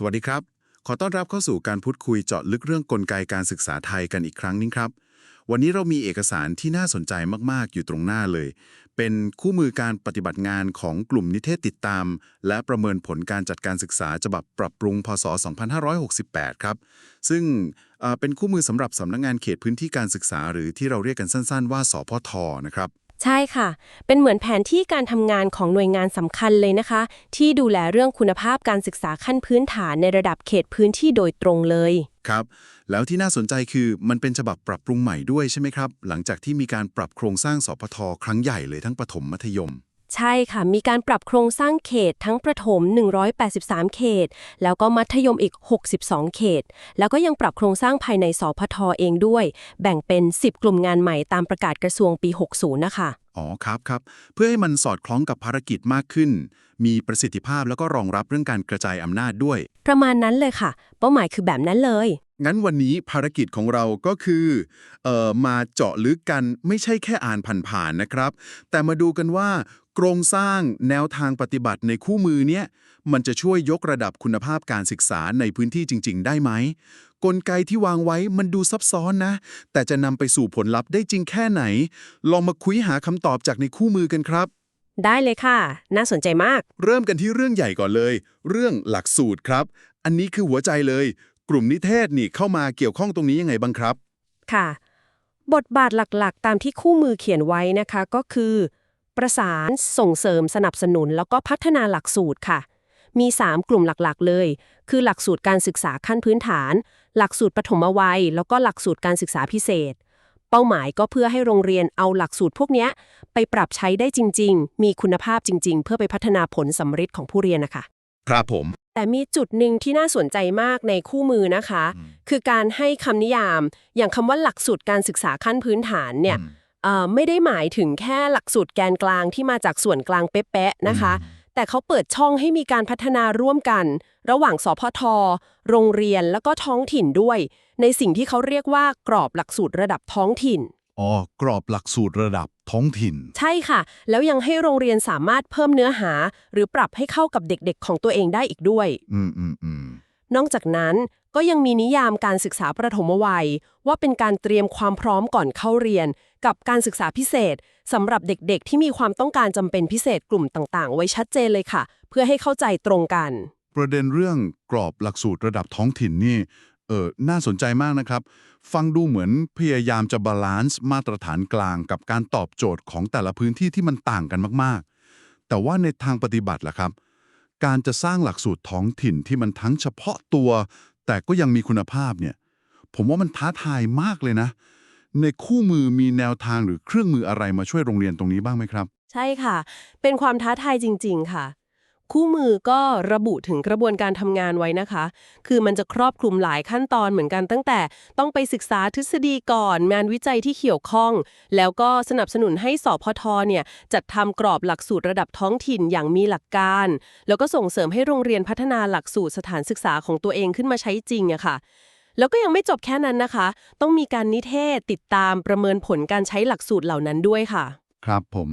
สวัสดีครับ ขอต้อนรับเข้าสู่การพูดคุยเจาะลึกเรื่องกลไกการศึกษาไทยกันอีกครั้งนึงครับ วันนี้เรามีเอกสารที่น่าสนใจมาก ๆ อยู่ตรงหน้าเลย เป็นคู่มือการปฏิบัติงานของกลุ่มนิเทศติดตาม และประเมินผลการจัดการศึกษาฉบับปรับปรุง พศ 2568 ครับ ซึ่งเป็นคู่มือสำหรับสำนักงงานเขตพื้นที่การศึกษา หรือที่เราเรียกกันสั้น ๆ ว่า สพทนะครับ ใช่ค่ะ เป็นเหมือนแผนที่การทำงานของหน่วยงานสำคัญเลยนะคะ ที่ดูแลเรื่องคุณภาพการศึกษาขั้นพื้นฐานในระดับเขตพื้นที่โดยตรงเลย ครับ แล้วที่น่าสนใจคือมันเป็นฉบับปรับปรุงใหม่ด้วยใช่ไหมครับ หลังจากที่มีการปรับโครงสร้างสพทครั้งใหญ่เลยทั้งประถมมัธยม ใช่ค่ะ มีการปรับโครงสร้างเขตทั้งประถม 183 เขต แล้วก็มัธยมอีก 62 เขต แล้วก็ยังปรับโครงสร้างภายในสพทเองด้วย แบ่งเป็น 10 กลุ่มงานใหม่ตามประกาศกระทรวงปี 60 นะคะ อ๋อครับครับ เพื่อให้มันสอดคล้องกับภารกิจมากขึ้น มีประสิทธิภาพแล้วก็รองรับเรื่องการกระจายอำนาจด้วย ประมาณนั้นเลยค่ะ เป้าหมายคือแบบนั้นเลย งั้นวันนี้ภารกิจของเราก็คือเอ่อมาเจาะลึกกันไม่ใช่แค่อ่านผ่านๆนะครับ แต่มาดูกันว่าโครงสร้างแนวทางปฏิบัติในคู่มือเนี้ยมันจะช่วยยกระดับคุณภาพการศึกษาในพื้นที่จริง ๆ ได้ไหม กลไกที่วางไว้มันดูซับซ้อนนะ แต่จะนำไปสู่ผลลัพธ์ได้จริงแค่ไหน ลองมาคุยหาคำตอบจากในคู่มือกันครับ ได้เลยค่ะ น่าสนใจมาก เริ่มกันที่เรื่องใหญ่ก่อนเลย เรื่องหลักสูตรครับ อันนี้คือหัวใจเลย กลุ่มนิเทศนี่เข้ามาเกี่ยวข้องตรงนี้ยังไงบ้างครับ ค่ะ บทบาทหลักๆ ตามที่คู่มือเขียนไว้นะคะก็คือ ประสานส่งเสริมสนับสนุน แล้วก็พัฒนาหลักสูตรค่ะ มี 3 กลุ่มหลักๆ เลย คือหลักสูตรการศึกษาขั้นพื้นฐาน หลักสูตรปฐมวัย แล้วก็หลักสูตรการศึกษาพิเศษ เป้าหมายก็เพื่อให้โรงเรียนเอาหลักสูตรพวกนี้ไปปรับใช้ได้จริง ๆ มีคุณภาพจริง ๆ เพื่อไปพัฒนาผลสำเร็จของผู้เรียนนะคะ ครับผม แต่มีจุดหนึ่งที่น่าสนใจมากในคู่มือนะคะ คือการให้คำนิยาม อย่างคำว่าหลักสูตรการศึกษาขั้นพื้นฐานเนี่ยเอ่อไม่ได้หมายถึงแค่หลักสูตรแกนกลางที่มาจากส่วนกลางเป๊ะๆนะคะ แต่เขาเปิดช่องให้มีการพัฒนาร่วมกัน ระหว่างสพท โรงเรียนแล้วก็ท้องถิ่นด้วย ในสิ่งที่เขาเรียกว่ากรอบหลักสูตรระดับท้องถิ่น อ๋อ กรอบหลักสูตรระดับ ท้องถิ่น ใช่ค่ะ แล้วยังให้โรงเรียนสามารถเพิ่มเนื้อหา หรือปรับให้เข้ากับเด็กๆ ของตัวเองได้อีกด้วย อืมอืมอืมนอกจากนั้นก็ยังมีนิยามการศึกษาประถมวัย ว่าเป็นการเตรียมความพร้อมก่อนเข้าเรียน กับการศึกษาพิเศษสำหรับเด็กๆ ที่มีความต้องการจำเป็นพิเศษกลุ่มต่างๆ ไว้ชัดเจนเลยค่ะ เพื่อให้เข้าใจตรงกัน ประเด็นเรื่องกรอบหลักสูตรระดับท้องถิ่นนี่ เออน่าสนใจมากนะครับ ฟังดูเหมือนพยายามจะบาลานซ์มาตรฐานกลางกับการตอบโจทย์ของแต่ละพื้นที่ที่มันต่างกันมากๆ แต่ว่าในทางปฏิบัติล่ะครับ การจะสร้างหลักสูตรท้องถิ่นที่มันทั้งเฉพาะตัว แต่ก็ยังมีคุณภาพเนี่ย ผมว่ามันท้าทายมากเลยนะ ในคู่มือมีแนวทางหรือเครื่องมืออะไรมาช่วยโรงเรียนตรงนี้บ้างไหมครับ ใช่ค่ะ เป็นความท้าทายจริง ๆ ค่ะ คู่มือก็ระบุถึงกระบวนการทำงานไว้นะคะ คือมันจะครอบคลุมหลายขั้นตอนเหมือนกันตั้งแต่ต้องไปศึกษาทฤษฎีก่อน งานวิจัยที่เกี่ยวข้อง แล้วก็สนับสนุนให้สพทเนี่ยจัดทำกรอบหลักสูตรระดับท้องถิ่นอย่างมีหลักการ แล้วก็ส่งเสริมให้โรงเรียนพัฒนาหลักสูตรสถานศึกษาของตัวเองขึ้นมาใช้จริงอะค่ะแล้วก็ยังไม่จบแค่นั้นนะคะ ต้องมีการนิเทศติดตามประเมินผลการใช้หลักสูตรเหล่านั้นด้วยค่ะ ครับผม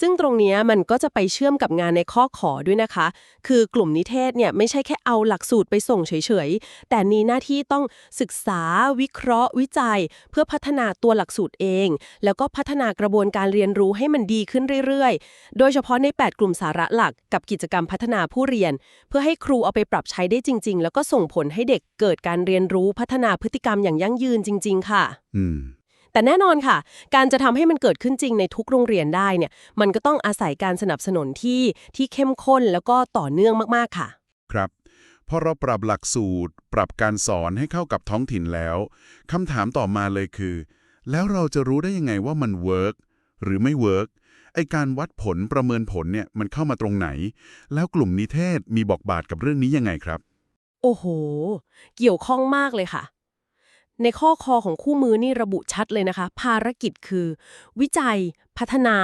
ซึ่งตรงนี้มันก็จะไปเชื่อมกับงานในข้อขอด้วยนะคะ คือกลุ่มนิเทศเนี่ยไม่ใช่แค่เอาหลักสูตรไปส่งเฉยๆ แต่มีหน้าที่ต้องศึกษา วิเคราะห์ วิจัย เพื่อพัฒนาตัวหลักสูตรเอง แล้วก็พัฒนากระบวนการเรียนรู้ให้มันดีขึ้นเรื่อยๆ โดยเฉพาะใน 8 กลุ่มสาระหลักกับกิจกรรมพัฒนาผู้เรียน เพื่อให้ครูเอาไปปรับใช้ได้จริง ๆ แล้วก็ส่งผลให้เด็กเกิดการเรียนรู้พัฒนาพฤติกรรมอย่างยั่งยืนจริง ๆ ค่ะ อืม แต่แน่นอนค่ะ การจะทำให้มันเกิดขึ้นจริงในทุกโรงเรียนได้เนี่ย มันก็ต้องอาศัยการสนับสนุนที่ที่เข้มข้นแล้วก็ต่อเนื่องมากๆค่ะ ครับพอเราปรับหลักสูตร ปรับการสอนให้เข้ากับท้องถิ่นแล้วคำถามต่อมาเลยคือ แล้วเราจะรู้ได้ยังไงว่ามันเวิร์กหรือไม่เวิร์กไอการวัดผลประเมินผลเนี่ยมันเข้ามาตรงไหน แล้วกลุ่มนิเทศมีบอกบาทกับเรื่องนี้ยังไงครับ โอ้โห เกี่ยวข้องมากเลยค่ะ ในข้อคอของคู่มือนี่ระบุชัดเลยนะคะ ภารกิจคือ วิจัย พัฒนา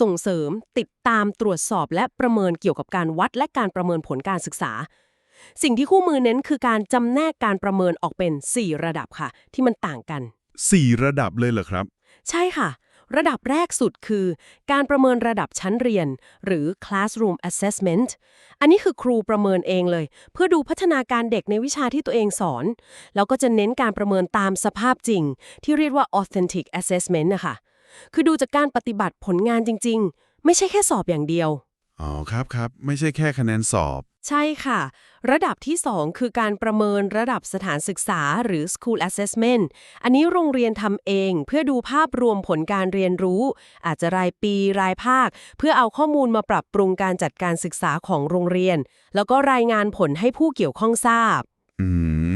ส่งเสริม ติดตามตรวจสอบและประเมินเกี่ยวกับการวัดและการประเมินผลการศึกษา สิ่งที่คู่มือเน้นคือการจำแนกการประเมินออกเป็น 4 ระดับค่ะ ที่มันต่างกัน 4 ระดับเลยเหรอครับ ใช่ค่ะ ระดับแรกสุดคือ การประเมินระดับชั้นเรียน หรือ classroom assessment อันนี้คือครูประเมินเองเลย เพื่อดูพัฒนาการเด็กในวิชาที่ตัวเองสอน แล้วก็จะเน้นการประเมินตามสภาพจริง ที่เรียกว่า authentic assessment นะคะคือดูจากการปฏิบัติผลงานจริง ๆ ไม่ใช่แค่สอบอย่างเดียว อ๋อครับครับ ไม่ใช่แค่คะแนนสอบ ใช่ค่ะ ระดับที่ 2 คือการประเมินระดับสถานศึกษาหรือ school assessment อันนี้โรงเรียนทำเองเพื่อดูภาพรวมผลการเรียนรู้ อาจจะรายปีรายภาค เพื่อเอาข้อมูลมาปรับปรุงการจัดการศึกษาของโรงเรียน แล้วก็รายงานผลให้ผู้เกี่ยวข้องทราบ อืม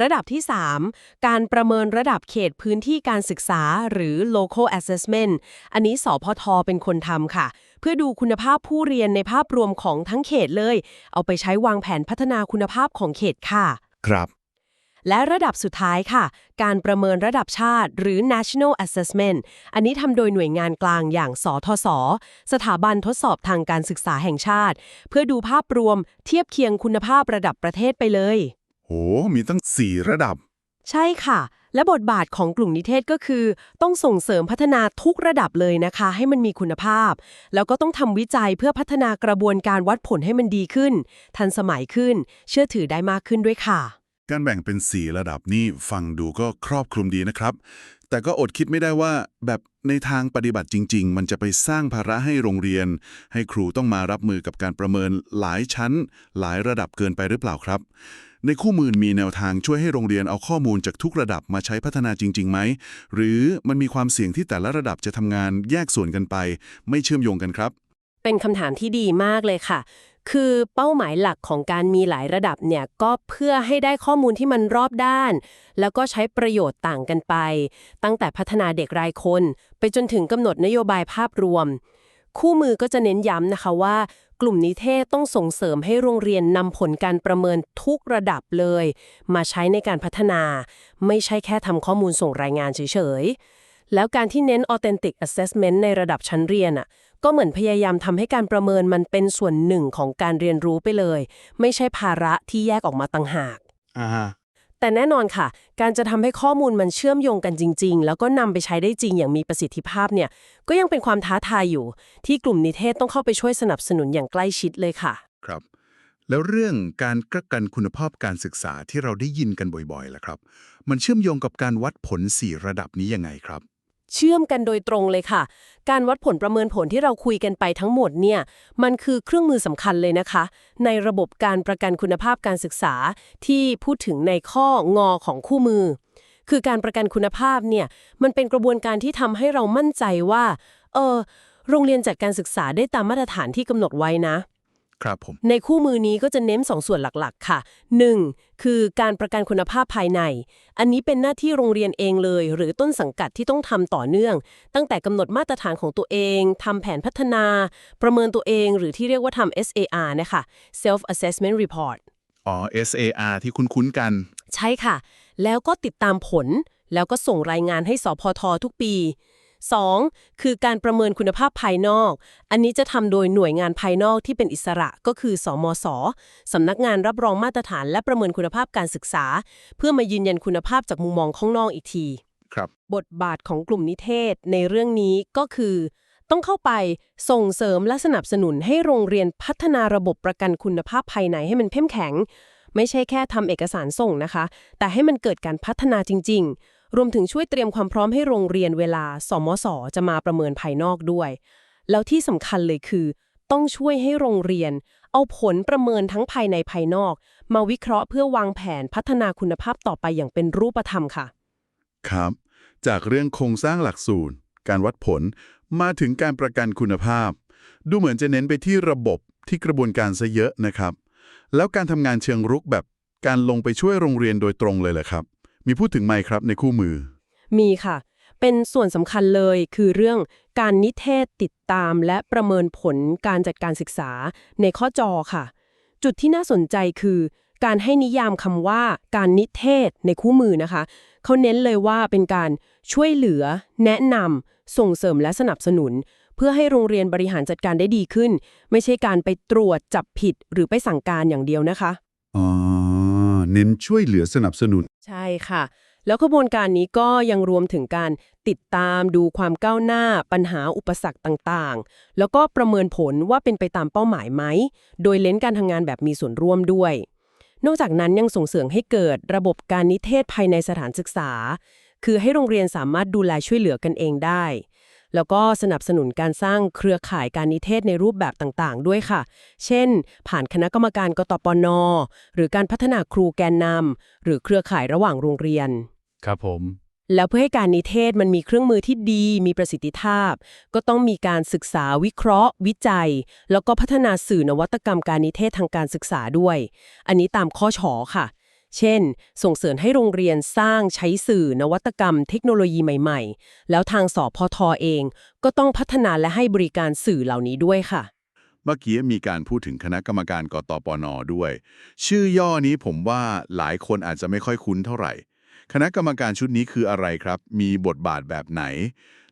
ระดับที่ 3 การประเมินระดับเขตพื้นที่การศึกษาหรือ local assessment อันนี้สพทเป็นคนทำค่ะ เพื่อดูคุณภาพผู้เรียนในภาพรวมของทั้งเขตเลย เอาไปใช้วางแผนพัฒนาคุณภาพของเขตค่ะ ครับและระดับสุดท้ายค่ะ การประเมินระดับชาติ หรือ national assessment อันนี้ทำโดยหน่วยงานกลางอย่างสทศสถาบันทดสอบทางการศึกษาแห่งชาติ เพื่อดูภาพรวมเทียบเคียงคุณภาพระดับประเทศไปเลย โห มีตั้งสี่ระดับ ใช่ค่ะ และบทบาทของกลุ่มนิเทศก็คือ ต้องส่งเสริมพัฒนาทุกระดับเลยนะคะ ให้มันมีคุณภาพ แล้วก็ต้องทำวิจัยเพื่อพัฒนากระบวนการวัดผลให้มันดีขึ้น ทันสมัยขึ้น เชื่อถือได้มากขึ้นด้วยค่ะ การแบ่งเป็น 4 ระดับนี่ฟังดูก็ครอบคลุมดีนะครับ แต่ก็อดคิดไม่ได้ว่า แบบในทางปฏิบัติจริง ๆ มันจะไปสร้างภาระให้โรงเรียน ให้ครูต้องมารับมือกับการประเมินหลายชั้น หลายระดับเกินไปหรือเปล่าครับ ในคู่มือมีแนวทางช่วยให้โรงเรียนเอาข้อมูลจากทุกระดับมาใช้พัฒนาจริงๆไหม หรือมันมีความเสี่ยงที่แต่ละระดับจะทำงานแยกส่วนกันไป ไม่เชื่อมโยงกันครับ เป็นคำถามที่ดีมากเลยค่ะ คือเป้าหมายหลักของการมีหลายระดับเนี่ยก็เพื่อให้ได้ข้อมูลที่มันรอบด้าน แล้วก็ใช้ประโยชน์ต่างกันไป ตั้งแต่พัฒนาเด็กรายคน ไปจนถึงกำหนดนโยบายภาพรวม คู่มือก็จะเน้นย้ำนะคะว่า กลุ่มนิเทศต้องส่งเสริมให้โรงเรียนนำผลการประเมินทุกระดับเลย มาใช้ในการพัฒนา ไม่ใช่แค่ทำข้อมูลส่งรายงานเฉยๆ แล้วการที่เน้น authentic assessment ในระดับชั้นเรียนอะก็เหมือนพยายามทำให้การประเมินมันเป็นส่วนหนึ่งของการเรียนรู้ไปเลย ไม่ใช่ภาระที่แยกออกมาต่างหากอ่า แต่แน่นอนค่ะ การจะทำให้ข้อมูลมันเชื่อมโยงกันจริง ๆ แล้วก็นำไปใช้ได้จริงอย่างมีประสิทธิภาพเนี่ย ก็ยังเป็นความท้าทายอยู่ ที่กลุ่มนิเทศต้องเข้าไปช่วยสนับสนุนอย่างใกล้ชิดเลยค่ะ ครับ แล้วเรื่องการกระกันคุณภาพการศึกษาที่เราได้ยินกันบ่อยๆล่ะครับ มันเชื่อมโยงกับการวัดผล 4 ระดับนี้ยังไงครับ เชื่อมกันโดยตรงเลยค่ะ การวัดผลประเมินผลที่เราคุยกันไปทั้งหมดเนี่ยมันคือเครื่องมือสำคัญเลยนะคะ ในระบบการประกันคุณภาพการศึกษาที่พูดถึงในข้องอของคู่มือ คือการประกันคุณภาพเนี่ยมันเป็นกระบวนการที่ทำให้เรามั่นใจว่าเออโรงเรียนจัดการศึกษาได้ตามมาตรฐานที่กำหนดไว้นะ ครับผมในคู่มือนี้ก็จะเน้นสองส่วนหลักๆ ค่ะ 1. คือการประกันคุณภาพภายใน อันนี้เป็นหน้าที่โรงเรียนเองเลย หรือต้นสังกัดที่ต้องทำต่อเนื่อง ตั้งแต่กำหนดมาตรฐานของตัวเองทำแผนพัฒนา ประเมินตัวเองหรือที่เรียกว่าทำ SAR นะคะ Self Assessment Report อ๋อ SAR ที่คุ้นๆกัน ใช่ค่ะ แล้วก็ติดตามผล แล้วก็ส่งรายงานให้สพททุกปี 2. คือการประเมินคุณภาพภายนอก อันนี้จะทำโดยหน่วยงานภายนอกที่เป็นอิสระก็คือ สมสสำนักงานรับรองมาตรฐานและประเมินคุณภาพการศึกษา เพื่อมายืนยันคุณภาพจากมุมมองข้างนอกอีกทีครับบทบาทของกลุ่มนิเทศในเรื่องนี้ก็คือ ต้องเข้าไปส่งเสริมและสนับสนุนให้โรงเรียนพัฒนาระบบประกันคุณภาพภายในให้มันเข้มแข็ง ไม่ใช่แค่ทำเอกสารส่งนะคะ แต่ให้มันเกิดการพัฒนาจริง ๆ รวมถึงช่วยเตรียมความพร้อมให้โรงเรียนเวลาสมสจะมาประเมินภายนอกด้วย แล้วที่สำคัญเลยคือ ต้องช่วยให้โรงเรียน เอาผลประเมินทั้งภายในภายนอก มาวิเคราะห์เพื่อวางแผนพัฒนาคุณภาพต่อไปอย่างเป็นรูปธรรมค่ะ ครับ จากเรื่องโครงสร้างหลักสูตร การวัดผลมาถึงการประกันคุณภาพ ดูเหมือนจะเน้นไปที่ระบบที่กระบวนการซะเยอะนะครับ แล้วการทำงานเชิงรุกแบบการลงไปช่วยโรงเรียนโดยตรงเลยเหรอครับ มีพูดถึงไหมครับในคู่มือ มีค่ะ เป็นส่วนสำคัญเลยคือเรื่องการนิเทศติดตามและประเมินผลการจัดการศึกษาในข้อจอค่ะ จุดที่น่าสนใจคือ การให้นิยามคำว่าการนิเทศในคู่มือนะคะ เขาเน้นเลยว่าเป็นการช่วยเหลือ แนะนำส่งเสริมและสนับสนุน เพื่อให้โรงเรียนบริหารจัดการได้ดีขึ้น ไม่ใช่การไปตรวจจับผิดหรือไปสั่งการอย่างเดียวนะคะอ๋อ เน้นช่วยเหลือสนับสนุน ใช่ค่ะ แล้วกระบวนการนี้ก็ยังรวมถึงการติดตามดูความก้าวหน้า ปัญหาอุปสรรคต่างๆ แล้วก็ประเมินผลว่าเป็นไปตามเป้าหมายไหม โดยเน้นการทำงานแบบมีส่วนร่วมด้วย นอกจากนั้นยังส่งเสริมให้เกิดระบบการนิเทศภายในสถานศึกษา คือให้โรงเรียนสามารถดูแลช่วยเหลือกันเองได้ แล้วก็สนับสนุนการสร้างเครือข่ายการนิเทศในรูปแบบต่างๆ ด้วยค่ะ เช่น ผ่านคณะกรรมการกตปน หรือการพัฒนาครูแกนนำหรือเครือข่ายระหว่างโรงเรียน ครับผมแล้วเพื่อให้การนิเทศมันมีเครื่องมือที่ดี มีประสิทธิภาพ ก็ต้องมีการศึกษาวิเคราะห์ วิจัย แล้วก็พัฒนาสื่อนวัตกรรมการนิเทศทางการศึกษาด้วย อันนี้ตามข้อฉอค่ะ เช่น ส่งเสริมให้โรงเรียนสร้างใช้สื่อนวัตกรรมเทคโนโลยีใหม่ๆ แล้วทางสพทเอง ก็ต้องพัฒนาและให้บริการสื่อเหล่านี้ด้วยค่ะ เมื่อกี้มีการพูดถึงคณะกรรมการกตปนด้วย ชื่อย่อนี้ผมว่าหลายคนอาจจะไม่ค่อยคุ้นเท่าไหร่ คณะกรรมการชุดนี้คืออะไรครับ มีบทบาทแบบไหน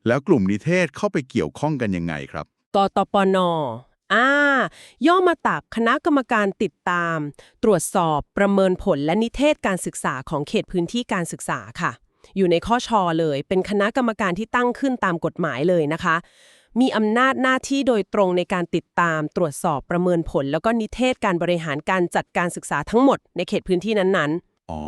แล้วกลุ่มนิเทศเข้าไปเกี่ยวข้องกันยังไงครับกตปน อ่า ย่อมาจากคณะกรรมการติดตาม ตรวจสอบประเมินผลและนิเทศการศึกษาของเขตพื้นที่การศึกษาค่ะ อยู่ในข้อชอเลย เป็นคณะกรรมการที่ตั้งขึ้นตามกฎหมายเลยนะคะ มีอำนาจหน้าที่โดยตรงในการติดตาม ตรวจสอบประเมินผล แล้วก็นิเทศการบริหารการจัดการศึกษาทั้งหมดในเขตพื้นที่นั้นๆ อ๋อ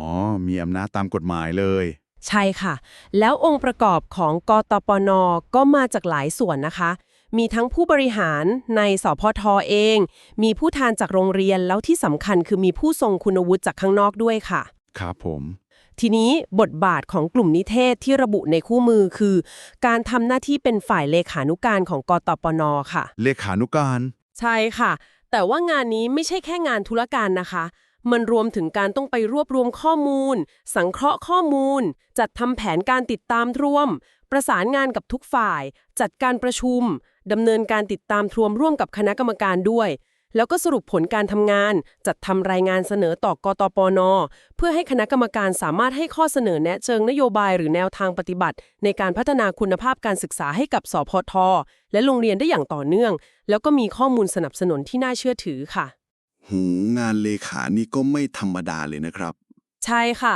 มีอำนาจตามกฎหมายเลยใช่ค่ะ แล้วองค์ประกอบของกตปนก็มาจากหลายส่วนนะคะ มีทั้งผู้บริหารในสพทเอง มีผู้แทนจากโรงเรียนแล้วที่สำคัญคือมีผู้ทรงคุณวุฒิจากข้างนอกด้วยค่ะ ครับผม ทีนี้บทบาทของกลุ่มนิเทศที่ระบุในคู่มือคือ การทำหน้าที่เป็นฝ่ายเลขานุการของกตปนค่ะ เลขานุการ ใช่ค่ะ แต่ว่างานนี้ไม่ใช่แค่งานธุรการนะคะ มันรวมถึงการต้องไปรวบรวมข้อมูล สังเคราะห์ข้อมูล จัดทำแผนการติดตามร่วม ประสานงานกับทุกฝ่าย จัดการประชุม ดำเนินการติดตามทรวมร่วมกับคณะกรรมการด้วย แล้วก็สรุปผลการทำงาน จัดทำรายงานเสนอต่อกตปน เพื่อให้คณะกรรมการสามารถให้ข้อเสนอแนะเชิงนโยบายหรือแนวทางปฏิบัติ ในการพัฒนาคุณภาพการศึกษาให้กับสพท และโรงเรียนได้อย่างต่อเนื่อง แล้วก็มีข้อมูลสนับสนุนที่น่าเชื่อถือค่ะหูงานเลขานี่ก็ไม่ธรรมดาเลยนะครับ ใช่ค่ะ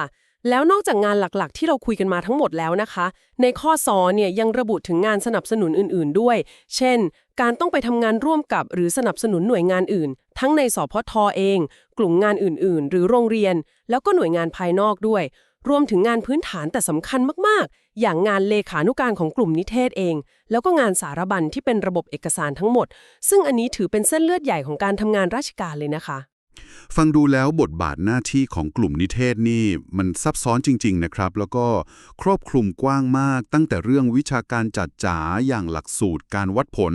แล้วนอกจากงานหลักๆ ที่เราคุยกันมาทั้งหมดแล้วนะคะ ในข้อสอเนี่ยยังระบุถึงงานสนับสนุนอื่น ๆ ด้วย เช่น การต้องไปทำงานร่วมกับหรือสนับสนุนหน่วยงานอื่น ทั้งในสพทเอง กลุ่มงานอื่น ๆ หรือโรงเรียน แล้วก็หน่วยงานภายนอกด้วย รวมถึงงานพื้นฐานแต่สำคัญมาก ๆ อย่างงานเลขานุการของกลุ่มนิเทศเอง แล้วก็งานสารบัญที่เป็นระบบเอกสารทั้งหมด ซึ่งอันนี้ถือเป็นเส้นเลือดใหญ่ของการทำงานราชการเลยนะคะ ฟังดูแล้วบทบาทหน้าที่ของกลุ่มนิเทศนี่มันซับซ้อนจริง ๆ นะครับ แล้วก็ครอบคลุมกว้างมาก ตั้งแต่เรื่องวิชาการจัดจ๋าอย่างหลักสูตรการวัดผล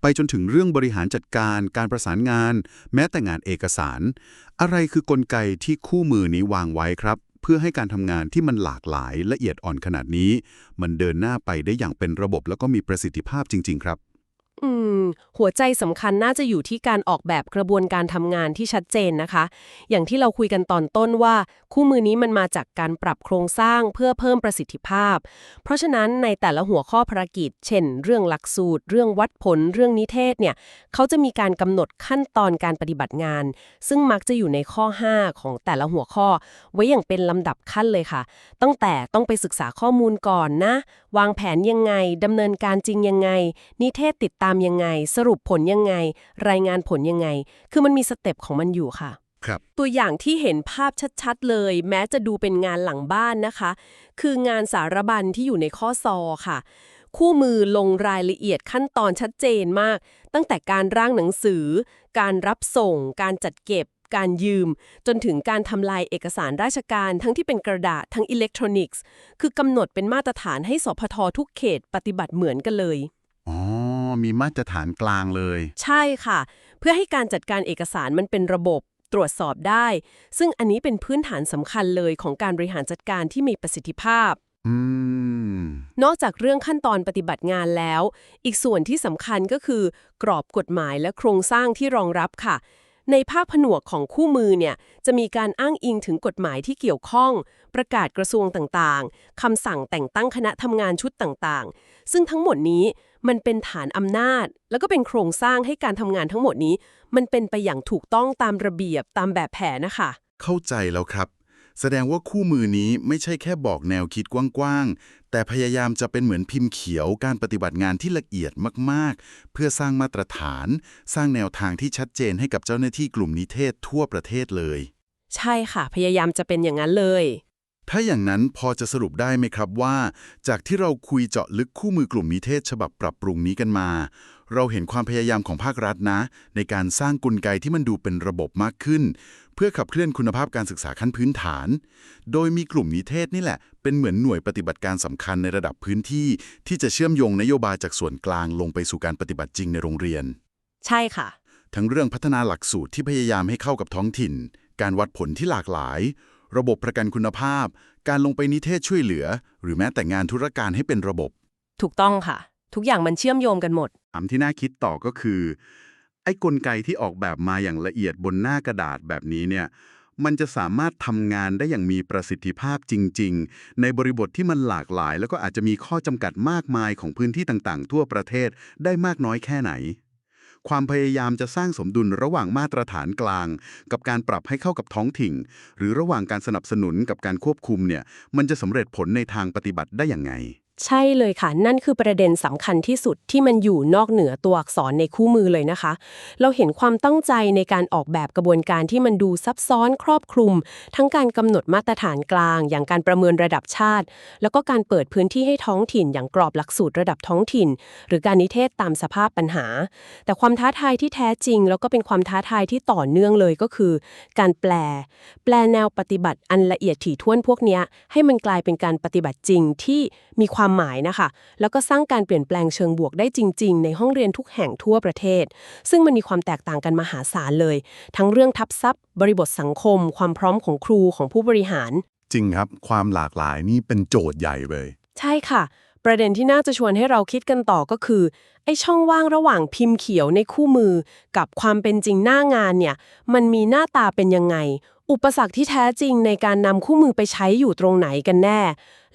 ไปจนถึงเรื่องบริหารจัดการการประสานงาน แม้แต่งานเอกสาร อะไรคือกลไกที่คู่มือนี้วางไว้ครับ เพื่อให้การทำงานที่มันหลากหลายละเอียดอ่อนขนาดนี้ มันเดินหน้าไปได้อย่างเป็นระบบแล้วก็มีประสิทธิภาพจริง ๆ ครับ อืม หัวใจสำคัญน่าจะอยู่ที่การออกแบบกระบวนการทำงานที่ชัดเจนนะคะ อย่างที่เราคุยกันตอนต้นว่า คู่มือนี้มันมาจากการปรับโครงสร้างเพื่อเพิ่มประสิทธิภาพ เพราะฉะนั้นในแต่ละหัวข้อภารกิจ เช่น เรื่องหลักสูตร เรื่องวัดผล เรื่องนิเทศเนี่ยเขาจะมีการกำหนดขั้นตอนการปฏิบัติงาน ซึ่งมักจะอยู่ในข้อ 5 ของแต่ละหัวข้อ ไว้อย่างเป็นลำดับขั้นเลยค่ะ ตั้งแต่ต้องไปศึกษาข้อมูลก่อนนะ วางแผนยังไงดำเนินการจริงยังไง นิเทศติดตามยังไง สรุปผลยังไง รายงานผลยังไง คือมันมีสเต็ปของมันอยู่ค่ะ ครับ ตัวอย่างที่เห็นภาพชัดๆ เลย แม้จะดูเป็นงานหลังบ้านนะคะ คืองานสารบัญที่อยู่ในข้อซอค่ะ คู่มือลงรายละเอียดขั้นตอนชัดเจนมาก ตั้งแต่การร่างหนังสือ การรับส่ง การจัดเก็บ การยืม จนถึงการทำลายเอกสารราชการทั้งที่เป็นกระดาษทั้งอิเล็กทรอนิกส์ คือกำหนดเป็นมาตรฐานให้สพททุกเขตปฏิบัติเหมือนกันเลยอ๋อ มีมาตรฐานกลางเลย ใช่ค่ะ เพื่อให้การจัดการเอกสารมันเป็นระบบตรวจสอบได้ ซึ่งอันนี้เป็นพื้นฐานสำคัญเลยของการบริหารจัดการที่มีประสิทธิภาพ อืม นอกจากเรื่องขั้นตอนปฏิบัติงานแล้ว อีกส่วนที่สำคัญก็คือ กรอบกฎหมายและโครงสร้างที่รองรับค่ะ ในภาคผนวกของคู่มือเนี่ยจะมีการอ้างอิงถึงกฎหมายที่เกี่ยวข้อง ประกาศกระทรวงต่างๆคำสั่งแต่งตั้งคณะทำงานชุดต่างๆ ซึ่งทั้งหมดนี้ มันเป็นฐานอำนาจ แล้วก็เป็นโครงสร้างให้การทำงานทั้งหมดนี้ มันเป็นไปอย่างถูกต้องตามระเบียบตามแบบแผนนะคะ เข้าใจแล้วครับ แสดงว่าคู่มือนี้ไม่ใช่แค่บอกแนวคิดกว้างๆ แต่พยายามจะเป็นเหมือนพิมพ์เขียวการปฏิบัติงานที่ละเอียดมากๆ เพื่อสร้างมาตรฐาน สร้างแนวทางที่ชัดเจนให้กับเจ้าหน้าที่กลุ่มนิเทศทั่วประเทศเลย ใช่ค่ะ พยายามจะเป็นอย่างนั้นเลย ถ้าอย่างนั้นพอจะสรุปได้ไหมครับว่า จากที่เราคุยเจาะลึกคู่มือกลุ่มนิเทศฉบับปรับปรุงนี้กันมา เราเห็นความพยายามของภาครัฐนะ ในการสร้างกลไกที่มันดูเป็นระบบมากขึ้น เพื่อขับเคลื่อนคุณภาพการศึกษาขั้นพื้นฐาน โดยมีกลุ่มนิเทศนี่แหละ เป็นเหมือนหน่วยปฏิบัติการสำคัญในระดับพื้นที่ ที่จะเชื่อมโยงนโยบายจากส่วนกลางลงไปสู่การปฏิบัติจริงในโรงเรียน ใช่ค่ะ ทั้งเรื่องพัฒนาหลักสูตรที่พยายามให้เข้ากับท้องถิ่น การวัดผลที่หลากหลาย ระบบประกันคุณภาพ การลงไปนิเทศช่วยเหลือ หรือแม้แต่งานธุรการให้เป็นระบบ ถูกต้องค่ะ ทุกอย่างมันเชื่อมโยงกันหมดถามที่น่าคิดต่อก็คือ ไอ้กลไกที่ออกแบบมาอย่างละเอียดบนหน้ากระดาษแบบนี้เนี่ยมันจะสามารถทำงานได้อย่างมีประสิทธิภาพจริง ๆ ในบริบทที่มันหลากหลาย แล้วก็อาจจะมีข้อจำกัดมากมายของพื้นที่ต่างๆ ทั่วประเทศได้มากน้อยแค่ไหน ความพยายามจะสร้างสมดุลระหว่างมาตรฐานกลาง กับการปรับให้เข้ากับท้องถิ่น หรือระหว่างการสนับสนุนกับการควบคุมเนี่ยมันจะสำเร็จผลในทางปฏิบัติได้อย่างไง ใช่เลยค่ะ นั่นคือประเด็นสำคัญที่สุดที่มันอยู่นอกเหนือตัวอักษรในคู่มือเลยนะคะ เราเห็นความตั้งใจในการออกแบบกระบวนการที่มันดูซับซ้อนครอบคลุม ทั้งการกำหนดมาตรฐานกลาง อย่างการประเมินระดับชาติ แล้วก็การเปิดพื้นที่ให้ท้องถิ่น อย่างกรอบหลักสูตรระดับท้องถิ่น หรือการนิเทศตามสภาพปัญหา แต่ความท้าทายที่แท้จริง แล้วก็เป็นความท้าทายที่ต่อเนื่องเลยก็คือ การแปล แปลแนวปฏิบัติอันละเอียดถี่ถ้วนพวกนี้ให้มันกลายเป็นการปฏิบัติจริงที่มีความหมายนะคะ แล้วก็สร้างการเปลี่ยนแปลงเชิงบวกได้จริง ๆ ในห้องเรียนทุกแห่งทั่วประเทศ ซึ่งมันมีความแตกต่างกันมหาศาลเลย ทั้งเรื่องทับซับบริบทสังคม ความพร้อมของครูของผู้บริหาร จริงครับ ความหลากหลายนี่เป็นโจทย์ใหญ่เลย ใช่ค่ะ ประเด็นที่น่าจะชวนให้เราคิดกันต่อก็คือ ไอ้ช่องว่างระหว่างพิมพ์เขียวในคู่มือ กับความเป็นจริงหน้างานเนี่ย มันมีหน้าตาเป็นยังไง อุปสรรคที่แท้จริงในการนำคู่มือไปใช้อยู่ตรงไหนกันแน่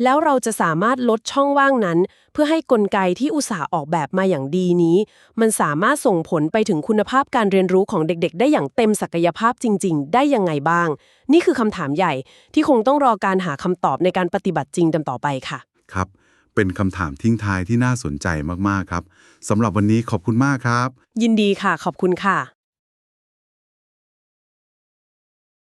แล้วเราจะสามารถลดช่องว่างนั้น เพื่อให้กลไกที่อุตสาห์ออกแบบมาอย่างดีนี้ มันสามารถส่งผลไปถึงคุณภาพการเรียนรู้ของเด็กๆ ได้อย่างเต็มศักยภาพจริง ๆ ได้ยังไงบ้าง นี่คือคำถามใหญ่ที่คงต้องรอการหาคำตอบในการปฏิบัติจริงกันต่อไปค่ะ ครับ เป็นคำถามทิ้งท้ายที่น่าสนใจมากๆครับสำหรับวันนี้ขอบคุณมากครับ ยินดีค่ะ ขอบคุณค่ะ